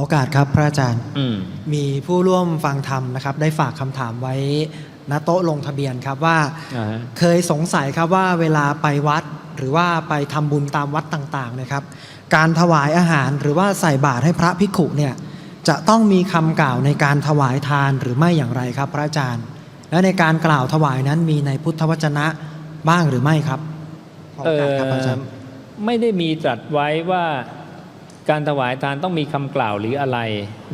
ขอโอกาสครับพระอาจารย์อืมมีผู้ร่วมฟังธรรมนะครับ ได้ฝากคำถามไว้ณโต๊ะลงทะเบียนครับว่าอ่าฮะเคยสงสัยครับว่าเวลาไปวัดหรือว่าไปทำบุญตามวัดต่างๆนะครับ การถวายอาหารหรือว่าใส่บาตรให้พระภิกขุเนี่ยจะต้องมีคำกล่าวในการถวายทานหรือไม่อย่างไรครับ พระอาจารย์ และในการกล่าวถวายนั้นมีในพุทธวจนะบ้างหรือไม่ครับขอโอกาสครับพระอาจารย์ไม่ได้มีตรัสไว้ว่า การถวายทานต้องมีคำกล่าวหรืออะไร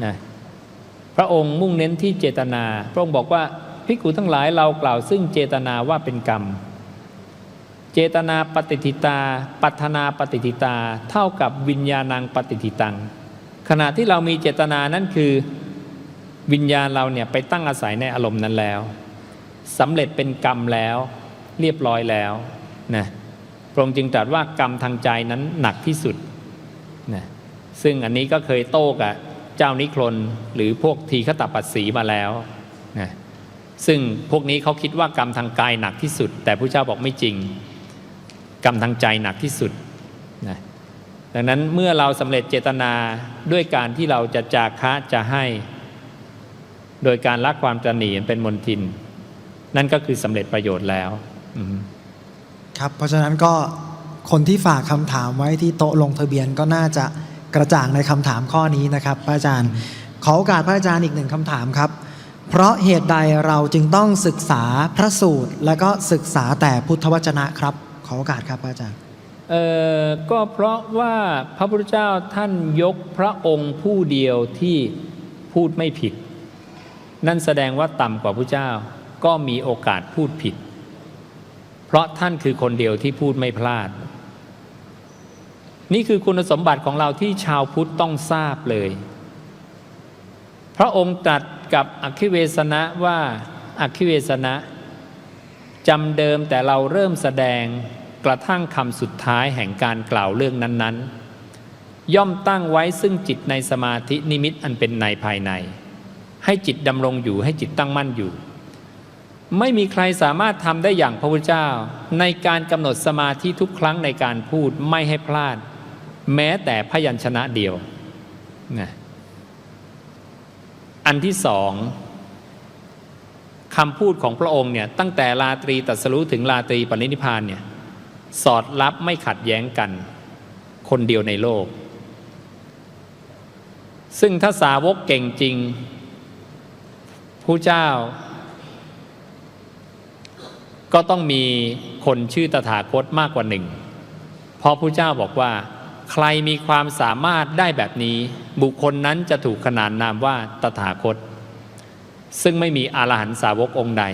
นะพระองค์มุ่งเน้นที่เจตนา พระองค์บอกว่าภิกขุทั้งหลายเรากล่าวซึ่งเจตนาว่าเป็นกรรม เจตนาปฏิทิตา ปัฒนาปฏิทิตา เท่ากับวิญญาณังปฏิทิตัง ขณะที่เรามีเจตนานั้นคือวิญญาณเราเนี่ยไปตั้งอาศัยในอารมณ์นั้นแล้วสำเร็จเป็นกรรมแล้วเรียบร้อยแล้วนะพระองค์จึงตรัสว่ากรรมทางใจนั้นหนักที่สุดนะ ซึ่งอันนี้ก็เคยโต้กับเจ้านิครนหรือพวกทีฆตปัสสีมาแล้วนะซึ่งพวกนี้เขาคิดว่ากรรมทางกายหนักที่สุด แต่พระเจ้าบอกไม่จริง กรรมทางใจหนักที่สุดนะดังนั้นเมื่อเราสำเร็จเจตนาด้วยการที่เราจะจาคะจะให้ โดยการละความตระหนีเป็นมนทิน นั่นก็คือสำเร็จประโยชน์แล้วครับเพราะฉะนั้นก็คนที่ฝากคำถามไว้ที่โต๊ะลงทะเบียนก็น่าจะ กระจ่างในคำถามข้อนี้นะครับพระอาจารย์ ขอโอกาสพระอาจารย์อีกหนึ่งคำถามครับ เพราะเหตุใดเราจึงต้องศึกษาพระสูตร และก็ศึกษาแต่พุทธวจนะครับ ขอโอกาสครับพระอาจารย์เออก็เพราะว่าพระพุทธเจ้าท่านยกพระองค์ผู้เดียวที่พูดไม่ผิด นั่นแสดงว่าต่ำกว่าพระเจ้าก็มีโอกาสพูดผิด เพราะท่านคือคนเดียวที่พูดไม่พลาด นี่คือคุณสมบัติของเราที่ชาวพุทธต้องทราบเลย พระองค์ตรัสกับอคิเวสนะว่าอคิเวสนะจำเดิมแต่เราเริ่มแสดงกระทั่งคำสุดท้ายแห่งการกล่าวเรื่องนั้นๆ ย่อมตั้งไว้ซึ่งจิตในสมาธินิมิตอันเป็นในภายใน ให้จิตดำรงอยู่ให้จิตตั้งมั่นอยู่ ไม่มีใครสามารถทำได้อย่างพระพุทธเจ้า ในการกำหนดสมาธิทุกครั้งในการพูดไม่ให้พลาด แม้แต่พยัญชนะเดียวนะอันที่สองคำพูดของพระองค์เนี่ยตั้งแต่ลาตรีตัสรู้ถึงลาตรีปรินิพานเนี่ยสอดรับไม่ขัดแย้งกัน คนเดียวในโลก ซึ่งถ้าสาวกเก่งจริงผู้เจ้า ก็ต้องมีคนชื่อตถาคตมากกว่าหนึ่งเพราะผู้เจ้าบอกว่า ใครมีความสามารถได้แบบนี้ บุคคลนั้นจะถูกขนานนามว่าตถาคต ซึ่งไม่มีอรหันตสาวกองค์ใด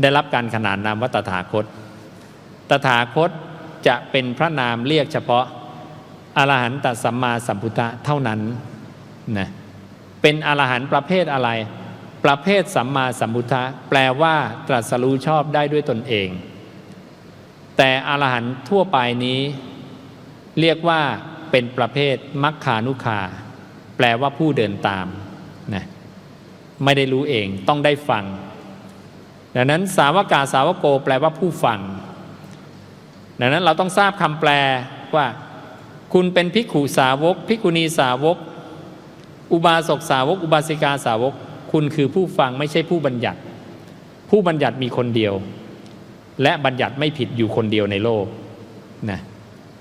ได้รับการขนานนามว่าตถาคต ตถาคตจะเป็นพระนามเรียกเฉพาะอรหันตสัมมาสัมพุทธะเท่านั้นนะเป็นอรหันต์ประเภทอะไร ประเภทสัมมาสัมพุทธะแปลว่าตรัสรู้ชอบได้ด้วยตนเอง แต่อรหันต์ทั่วไปนี้ เรียกว่าเป็นประเภทมัคคานุคา แปลว่าผู้เดินตามนะไม่ได้รู้เองต้องได้ฟัง ดังนั้นสาวกาสาวโก แปลว่าผู้ฟัง ดังนั้นเราต้องทราบคำแปลว่า คุณเป็นภิกขุสาวกภิกขุณีสาวก อุบาสกสาวก อุบาสิกาสาวก คุณคือผู้ฟังไม่ใช่ผู้บัญญัติ ผู้บัญญัติมีคนเดียว และบัญญัติไม่ผิดอยู่คนเดียวในโลกนะ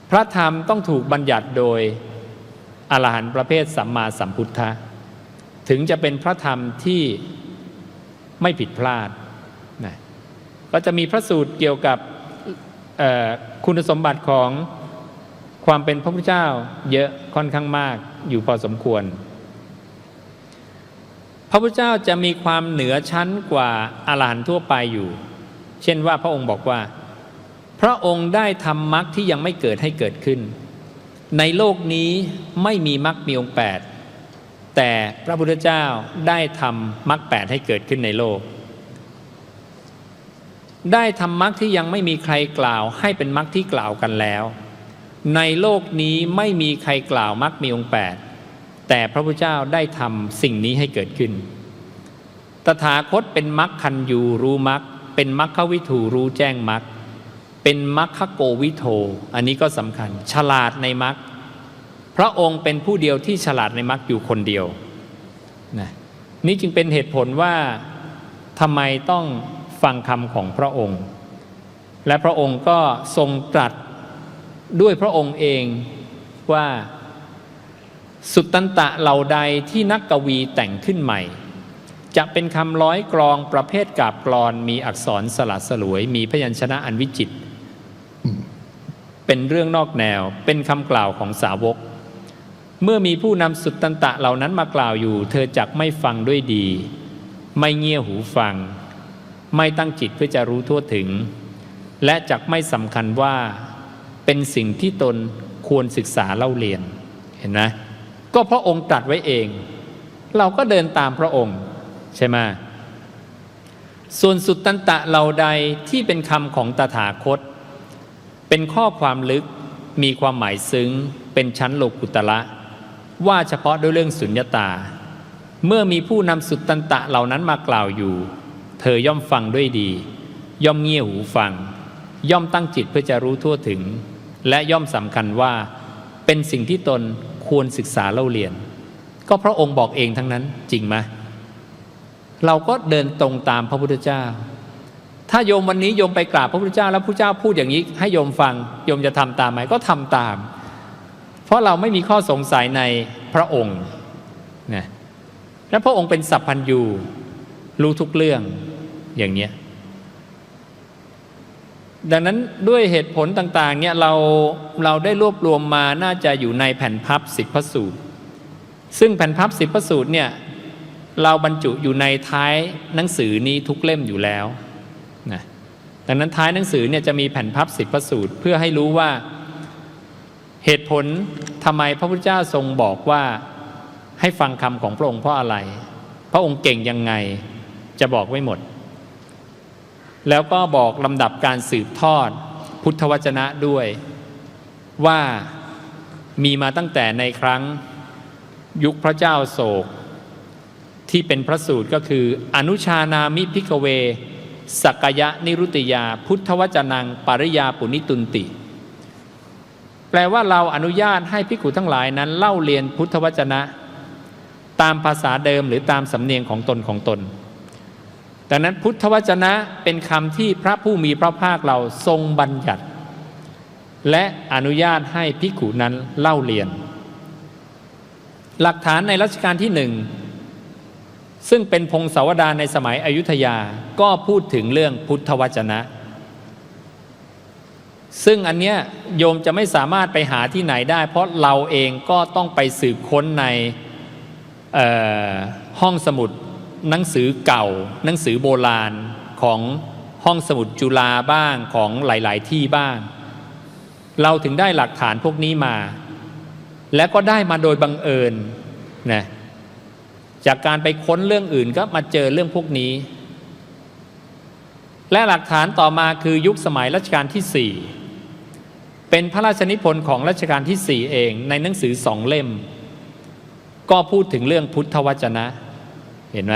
พระธรรมต้องถูกบัญญัติโดยอรหันต์ประเภทสัมมาสัมพุทธะถึงจะเป็นพระธรรมที่ไม่ผิดพลาดนะก็จะมีพระสูตรเกี่ยวกับคุณสมบัติของความเป็นพระพุทธเจ้าเยอะค่อนข้างมากอยู่พอสมควร พระพุทธเจ้าจะมีความเหนือชั้นกว่าอาหารหันต์ทั่วไปอยู่ เช่นว่าพระองค์บอกว่า พระองค์ได้ทำมรรคที่ยังไม่เกิดให้เกิดขึ้น ในโลกนี้ไม่มีมรรคมีองค์แปดแต่พระพุทธเจ้าได้ทำมรรคแปดให้เกิดขึ้นในโลก ได้ทำมรรคที่ยังไม่มีใครกล่าวให้เป็นมรรคที่กล่าวกันแล้ว ในโลกนี้ไม่มีใครกล่าวมรรคมีองค์แปดแต่พระพุทธเจ้าได้ทำสิ่งนี้ให้เกิดขึ้น ตถาคตเป็นมรรคคันยูรู้มรรคเป็นมรรควิถูรู้แจ้งมรรค เป็นมรรคโกวิโท อันนี้ก็สำคัญ ฉลาดในมรรคพระองค์เป็นผู้เดียวที่ฉลาดในมรรคอยู่คนเดียวนะนี่จึงเป็นเหตุผลว่าทำไมต้องฟังคำของพระองค์ และพระองค์ก็ทรงตรัสด้วยพระองค์เองว่าสุตตันตะเหล่าใดที่นักกวีแต่งขึ้นใหม่ จะเป็นคำร้อยกรองประเภทกาบกรอนมีอักษรสลัดสลวย มีพยัญชนะอันวิจิตร เป็นเรื่องนอกแนว เป็นคำกล่าวของสาวก เมื่อมีผู้นำสุตตันตะเหล่านั้นมากล่าวอยู่ เธอจักไม่ฟังด้วยดี ไม่เงี่ยหูฟัง ไม่ตั้งจิตเพื่อจะรู้ทั่วถึง และจักไม่สำคัญว่าเป็นสิ่งที่ตนควรศึกษาเล่าเรียน เห็นไหมก็พระองค์ตรัสไว้เอง เราก็เดินตามพระองค์ ใช่ไหมส่วนสุตตันตะเหล่าใดที่เป็นคำของตถาคต เป็นข้อความลึกมีความหมายซึ้งเป็นชั้นโลกุตละว่าเฉพาะด้วยเรื่องสุญญตา เมื่อมีผู้นำสุตตันตะเหล่านั้นมากล่าวอยู่ เธอย่อมฟังด้วยดี ย่อมเงี่ยหูฟัง ย่อมตั้งจิตเพื่อจะรู้ทั่วถึง และย่อมสำคัญว่า เป็นสิ่งที่ตนควรศึกษาเล่าเรียน ก็พระองค์บอกเองทั้งนั้นจริงไหมเราก็เดินตรงตามพระพุทธเจ้า ถ้าโยมวันนี้โยมไปกราบพระพุทธเจ้าแล้วพระเจ้าพูดอย่างนี้ ให้โยมฟังโยมจะทำตามไหมก็ทำตาม เพราะเราไม่มีข้อสงสัยในพระองค์นะและพระองค์เป็นสัพพัญญูรู้ทุกเรื่องอย่างเนี้ยดังนั้นด้วยเหตุผลต่างๆเนี่ยเราเราได้รวบรวมมาน่าจะอยู่ในแผ่นพับสิบพระสูตร ซึ่งแผ่นพับสิบพระสูตรเนี่ยเราบรรจุอยู่ในท้ายหนังสือนี้ทุกเล่มอยู่แล้ว นะดังนั้นท้ายหนังสือเนี่ยจะมีแผ่นพับสิบพระสูตร เพื่อให้รู้ว่าเหตุผลทำไมพระพุทธเจ้าทรงบอกว่าให้ฟังคำของพระองค์เพราะอะไร พระองค์เก่งยังไงจะบอกไว้หมด แล้วก็บอกลำดับการสืบทอดพุทธวจนะด้วยว่ามีมาตั้งแต่ในครั้งยุคพระเจ้าโศก ที่เป็นพระสูตรก็คืออนุชานามิพิกเว สักยะนิรุติยา พุทธวจนัง ปริยาปุนิตุนติ แปลว่าเราอนุญาตให้ภิกขุทั้งหลายนั้น เล่าเรียนพุทธวจนะ ตามภาษาเดิมหรือตามสำเนียงของตนของตน ดังนั้นพุทธวจนะเป็นคำที่พระผู้มีพระภาคเราทรงบัญญัติ และอนุญาตให้ภิกขุนั้นเล่าเรียน หลักฐานในรัชกาลที่หนึ่ง ซึ่งเป็นพงศาวดารในสมัยอยุธยาก็พูดถึงเรื่องพุทธวจนะ ซึ่งอันเนี้ยโยมจะไม่สามารถไปหาที่ไหนได้ เพราะเราเองก็ต้องไปสืบค้นในห้องสมุดหนังสือเก่า หนังสือโบราณของห้องสมุดจุฬาบ้างของหลาย ๆ ที่บ้าง เราถึงได้หลักฐานพวกนี้มา และก็ได้มาโดยบังเอิญนะ จากการไปค้นเรื่องอื่นก็มาเจอเรื่องพวกนี้ และหลักฐานต่อมาคือยุคสมัยรัชกาลที่ 4 เป็นพระราชนิพนธ์ของรัชกาลที่ 4 เองในหนังสือสองเล่ม ก็พูดถึงเรื่องพุทธวจนะ เห็นไหม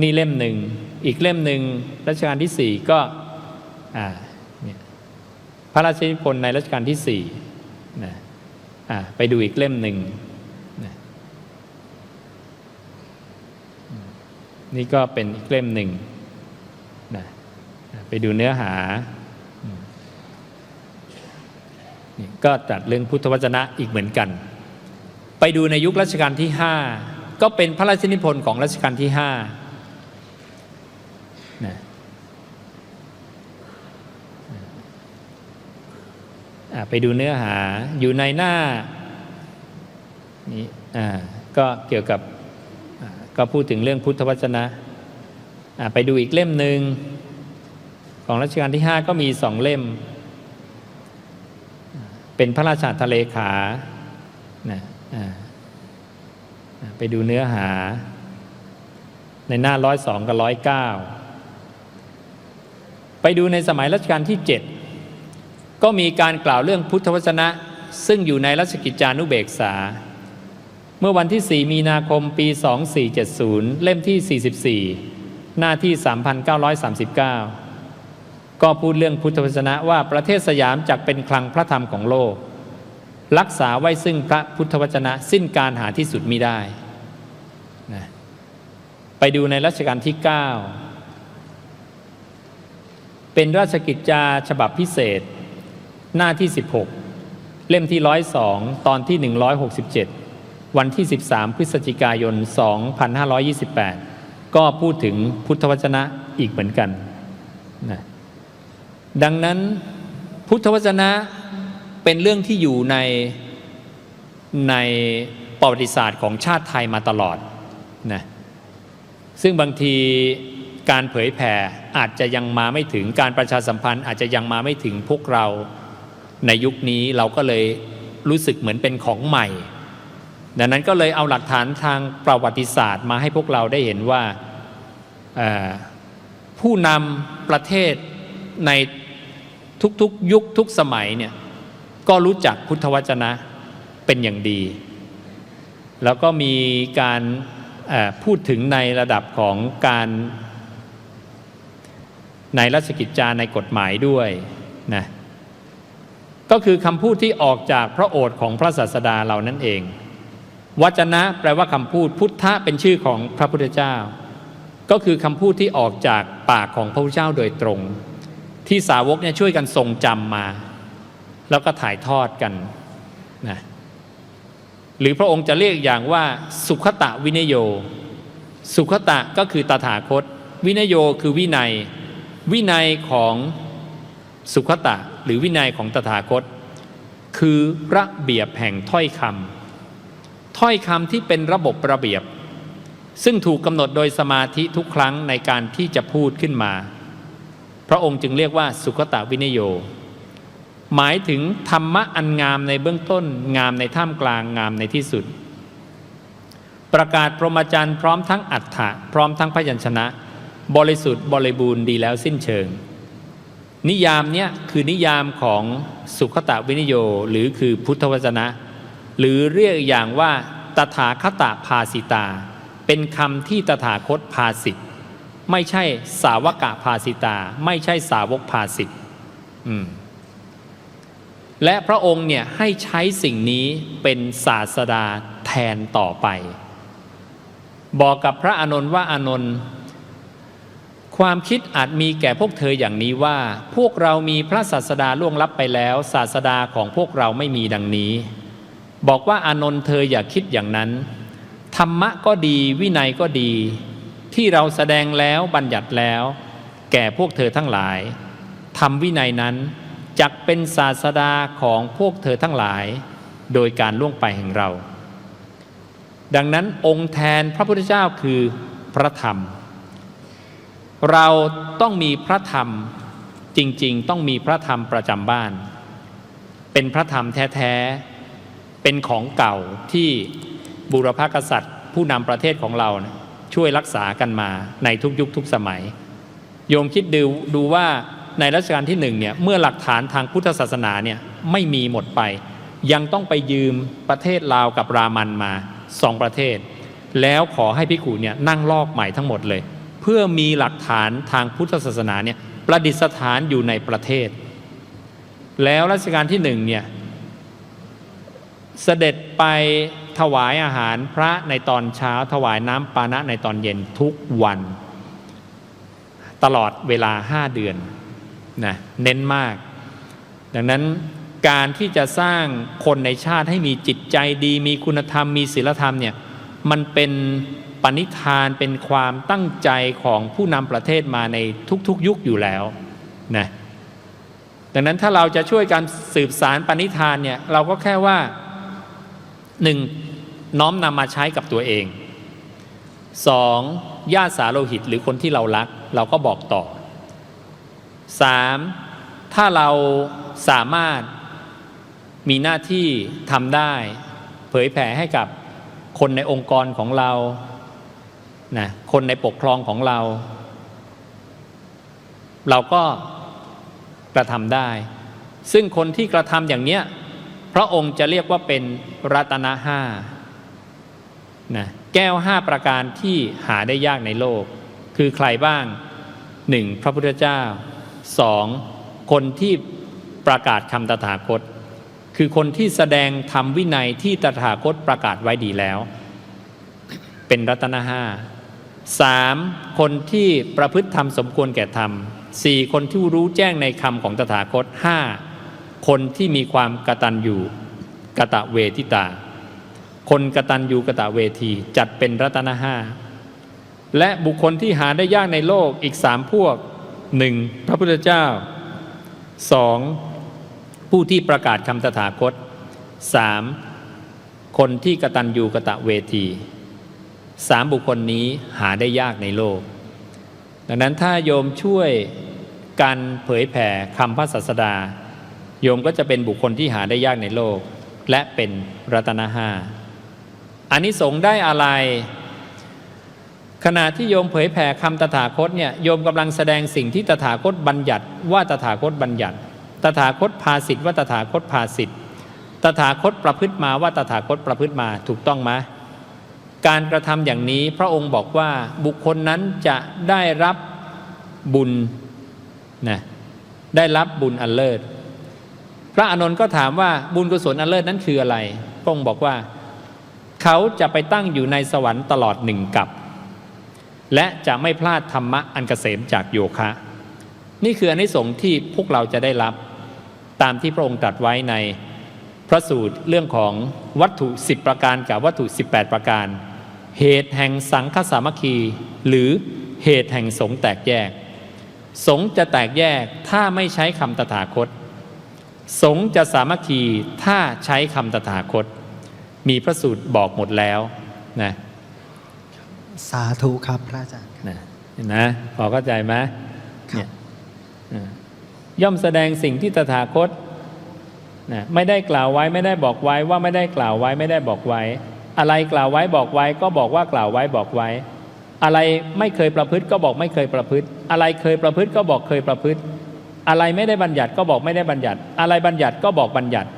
นี่เล่มหนึ่ง อีกเล่มหนึ่งรัชกาลที่สี่ก็พระราชนิพนธ์ในรัชกาลที่สี่นะ ไปดูอีกเล่มหนึ่งนี่ก็เป็นอีกเล่มหนึ่งนะไปดูเนื้อหา ก็จัดเรื่องพุทธวจนะอีกเหมือนกัน ไปดูในยุครัชกาลที่ห้าก็เป็นพระราชนิพนธ์ของรัชกาลที่ห้านะอะ ไปดูเนื้อหาอยู่ในหน้านี้ก็เกี่ยวกับก็พูดถึงเรื่องพุทธวจนะะไปดูอีกเล่มหนึ่งของรัชกาลที่ห้าก็มีสองเล่ม เป็นพระราชาทะเลขานะไปดูเนื้อหา ในหน้าร้อยสองกับร้อยเก้าไปดูในสมัยรัชกาลที่เจ็ด ก็มีการกล่าวเรื่องพุทธวจนะ ซึ่งอยู่ในรัชกิจจานุเบกษา เมื่อวันที่ 4 มีนาคมปี 2470 เล่มที่ 44 หน้าที่ 3939 ก็พูดเรื่องพุทธวจนะว่าประเทศสยามจักเป็นคลังพระธรรมของโลก รักษาไว้ซึ่งพระพุทธวจนะสิ้นการหาที่สุดมิได้นะไปดูในรัชกาลที่ 9 เป็นราชกิจจาฉบับพิเศษ หน้าที่ 16 เล่มที่ 102 ตอนที่ 167 วันที่ 13 พฤศจิกายน 2528 ก็พูดถึงพุทธวจนะอีกเหมือนกันนะดังนั้นพุทธวจนะเป็นเรื่องที่อยู่ในในประวัติศาสตร์ของชาติไทยมาตลอดนะซึ่งบางทีการเผยแผ่อาจจะยังมาไม่ถึงการประชาสัมพันธ์อาจจะยังมาไม่ถึงพวกเรา ในยุคนี้เราก็เลยรู้สึกเหมือนเป็นของใหม่ ดังนั้นก็เลยเอาหลักฐานทางประวัติศาสตร์มาให้พวกเราได้เห็นว่าผู้นำประเทศในทุกๆยุคทุกสมัยเนี่ยก็รู้จักพุทธวจนะเป็นอย่างดี แล้วก็มีการพูดถึงในระดับของการในราชกิจจาในกฎหมายด้วยนะ ก็คือคำพูดที่ออกจากพระโอษฐ์ของพระศาสดาเรานั่นเอง วจนะแปลว่าคำพูดพุทธะเป็นชื่อของพระพุทธเจ้า ก็คือคำพูดที่ออกจากปากของพระพุทธเจ้าโดยตรง ที่สาวกเนี่ยช่วยกันทรงจำมา แล้วก็ถ่ายทอดกันนะหรือพระองค์จะเรียกอย่างว่าสุขตะวินโย สุขตะก็คือตถาคต วินโยคือวินัย วินัยของสุขตะ หรือวินัยของตถาคต คือระเบียบแห่งถ้อยคำถ้อยคำที่เป็นระบบระเบียบ ซึ่งถูกกำหนดโดยสมาธิทุกครั้งในการที่จะพูดขึ้นมา พระองค์จึงเรียกว่าสุขตะวินโย หมายถึงธรรมะอันงามในเบื้องต้น งามในท่ามกลางงามในที่สุด ประกาศพรหมจรรย์พร้อมทั้งอัฏฐะพร้อมทั้งพยัญชนะ บริสุทธิ์บริบูรณ์ดีแล้วสิ้นเชิง นิยามเนี้ยคือนิยามของสุขตะวินโยหรือคือพุทธวจนะ หรือเรียกอย่างว่าตถาคตภาสิตา เป็นคำที่ตถาคตภาสิทธไม่ใช่สาวกะภาสิตา ไม่ใช่สาวกภาสิทธและพระองค์เนี่ยให้ใช้สิ่งนี้เป็นศาสดาแทนต่อไป บอกกับพระอานนท์ว่าอานนท์ ความคิดอาจมีแก่พวกเธออย่างนี้ว่า พวกเรามีพระศาสดาล่วงลับไปแล้ว ศาสดาของพวกเราไม่มีดังนี้ บอกว่าอานนท์เธออย่าคิดอย่างนั้น ธรรมะก็ดีวินัยก็ดี ที่เราแสดงแล้วบัญญัติแล้ว แก่พวกเธอทั้งหลายทำวินัยนั้นจักเป็นศาสดาของพวกเธอทั้งหลาย โดยการล่วงไปแห่งเรา ดังนั้นองค์แทนพระพุทธเจ้าคือพระธรรม เราต้องมีพระธรรมจริง ๆ ต้องมีพระธรรมประจำบ้าน เป็นพระธรรมแท้ ๆ เป็นของเก่าที่บุรพกษัตริย์ ผู้นำประเทศของเรานะช่วยรักษากันมาในทุกยุคทุกสมัย โยมคิดดูดูว่าในรัชกาลที่หนึ่งเนี่ยเมื่อหลักฐานทางพุทธศาสนาเนี่ยไม่มีหมดไป ยังต้องไปยืมประเทศลาวกับรามันมาสองประเทศ แล้วขอให้พิกูเนี่ยนั่งลอกใหม่ทั้งหมดเลย เพื่อมีหลักฐานทางพุทธศาสนาเนี่ยประดิษฐานอยู่ในประเทศ แล้วรัชกาลที่หนึ่งเนี่ยเสด็จไปถวายอาหารพระในตอนเช้าถวายน้ำปานะในตอนเย็นทุกวัน ตลอดเวลาห้าเดือนนะเน้นมาก ดังนั้นการที่จะสร้างคนในชาติให้มีจิตใจดี มีคุณธรรมมีศีลธรรมเนี่ยมันเป็น ปณิธานเป็นความตั้งใจของผู้นำประเทศมาในทุกๆยุคอยู่แล้วนะดังนั้นถ้าเราจะช่วยการสืบสารปณิธานเนี่ยเราก็แค่ว่าหนึ่งน้อมนำมาใช้กับตัวเองสองญาติสาโลหิตหรือคนที่เรารัก เราก็บอกต่อสามถ้าเราสามารถมีหน้าที่ทำได้ เผยแผ่ให้กับคนในองค์กรของเรา นะคนในปกครองของเรา เราก็กระทำได้ ซึ่งคนที่กระทำอย่างเนี้ยพระองค์จะเรียกว่าเป็นรัตนห้านะแก้วห้าประการที่หาได้ยากในโลก คือใครบ้างหนึ่งพระพุทธเจ้าสองคนที่ประกาศคำตถาคต คือคนที่แสดงธรรมวินัยที่ตถาคตประกาศไว้ดีแล้ว เป็นรัตนห้า สามคนที่ประพฤติธรรมสมควรแก่ธรรมสี่คนที่รู้แจ้งในคำของตถาคตห้าคนที่มีความกตัญญูกะตะเวทิตา คนกตัญญูกะตะเวทีจัดเป็นรัตนห้าและบุคคลที่หาได้ยากในโลกอีกสามพวกหนึ่งพระพุทธเจ้าสองผู้ที่ประกาศคำตถาคตสามคนที่กตัญญูกะตะเวที สามบุคคลนี้หาได้ยากในโลก ดังนั้นถ้าโยมช่วยการเผยแผ่คำพระศาสดา โยมก็จะเป็นบุคคลที่หาได้ยากในโลก และเป็นรัตนห้าอันนี้สงส์ได้อะไร ขณะที่โยมเผยแผ่คำตถาคตเนี่ยโยมกำลังแสดงสิ่งที่ตถาคตบัญญัติว่าตถาคตบัญญัติ ตถาคตภาสิทธ์ว่าตถาคตภาสิทธ์ตถาคตประพฤติมาว่าตถาคตประพฤติมาถูกต้องไหม การกระทำอย่างนี้พระองค์บอกว่าบุคคลนั้นจะได้รับบุญนะได้รับบุญอันเลิศ พระอานนท์ก็ถามว่าบุญกุศลอันเลิศนั้นคืออะไร พระองค์บอกว่า เขาจะไปตั้งอยู่ในสวรรค์ตลอดหนึ่งกับ และจะไม่พลาดธรรมะอันเกษมจากโยคะ นี่คืออนิสงส์ที่พวกเราจะได้รับตามที่พระองค์ตรัสไว้ในพระสูตรเรื่องของวัตถุ 10 ประการกับวัตถุ 18 ประการ เหตุแห่งสังฆสามัคคี หรือเหตุแห่งสงฆ์แตกแยก สงฆ์จะแตกแยกถ้าไม่ใช้คำตถาคต สงฆ์จะสามัคคีถ้าใช้คำตถาคต มีพระสูตรบอกหมดแล้วนะสาธุครับพระอาจารย์นะเห็นนะพอเข้าใจไหมครับเนี่ยอ่าย่อมแสดงสิ่งที่ตถาคตนะไม่ได้กล่าวไว้ไม่ได้บอกไว้ว่าไม่ได้กล่าวไว้ไม่ได้บอกไว้ อะไรกล่าวไว้บอกไว้ก็บอกว่ากล่าวไว้บอกไว้ อะไรไม่เคยประพฤติก็บอกไม่เคยประพฤติ อะไรเคยประพฤติก็บอกเคยประพฤติ อะไรไม่ได้บัญญัติก็บอกไม่ได้บัญญัติ อะไรบัญญัติก็บอกบัญญัติ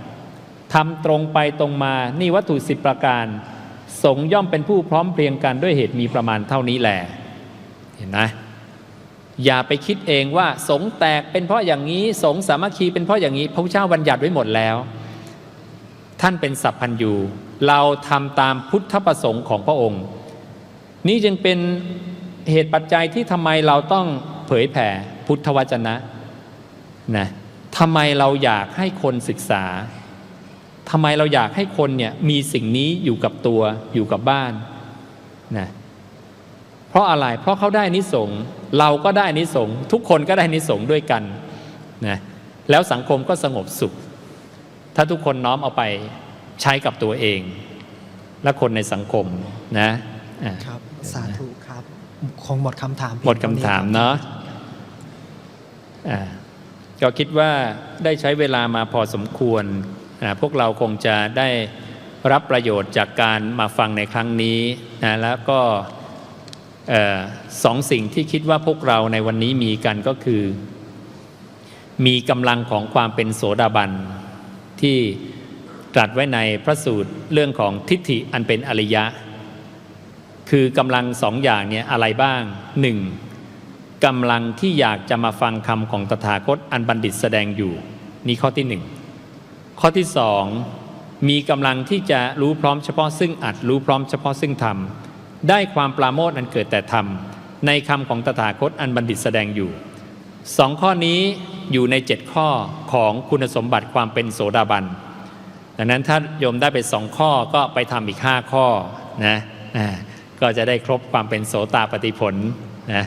ทำตรงไปตรงมานี่วัตถุสิบประการ สงย่อมเป็นผู้พร้อมเพรียงกันด้วยเหตุมีประมาณเท่านี้แหละเห็นไหมอย่าไปคิดเองว่าสงแตกเป็นเพราะอย่างนี้สงสามัคคีเป็นเพราะอย่างนี้ พระพุทธเจ้าบัญญัติไว้หมดแล้ว ท่านเป็นสัพพัญญู เราทำตามพุทธประสงค์ของพระองค์ นี่จึงเป็นเหตุปัจจัยที่ทำไมเราต้องเผยแผ่พุทธวจนะนะทำไมเราอยากให้คนศึกษาทำไมเราอยากให้คนเนี่ยมีสิ่งนี้อยู่กับตัวอยู่กับบ้านนะเพราะอะไรเพราะเขาได้นิสงเราก็ได้นิสงทุกคนก็ได้นิสงด้วยกันนะแล้วสังคมก็สงบสุข ถ้าทุกคนน้อมเอาไป ใช้กับตัวเอง และคนในสังคมนะอะครับ สาธุครับ คงหมดคำถามเพียงหมดคำถามท่เนาะอ่าก็คิดว่าได้ใช้เวลามาพอสมควรอ่าพวกเราคงจะได้รับประโยชน์จากการมาฟังในครั้งนี้นะแล้วก็เอ่อสองสิ่งที่คิดว่าพวกเราในวันนี้มีกันก็คือ มีกำลังของความเป็นโสดาบันที่ ตรัสไว้ในพระสูตรเรื่องของทิฏฐิอันเป็นอริยะ คือกำลังสองอย่างเนี่ยอะไรบ้างหนึ่งกำลังที่อยากจะมาฟังคำของตถาคตอันบัณฑิตแสดงอยู่ นี่ข้อที่หนึ่งข้อที่สองมีกำลังที่จะรู้พร้อมเฉพาะซึ่งอัดรู้พร้อมเฉพาะซึ่งธรรม ได้ความปราโมทอันเกิดแต่ธรรม ในคำของตถาคตอันบัณฑิตแสดงอยู่สองข้อนี้อยู่ในเจ็ดข้อของคุณสมบัติความเป็นโสดาบัน ดังนั้นถ้าโยมได้ไปสองข้อก็ไปทำอีกห้าข้อนะอ่าก็จะได้ครบความเป็นโสตาปฏิผลนะ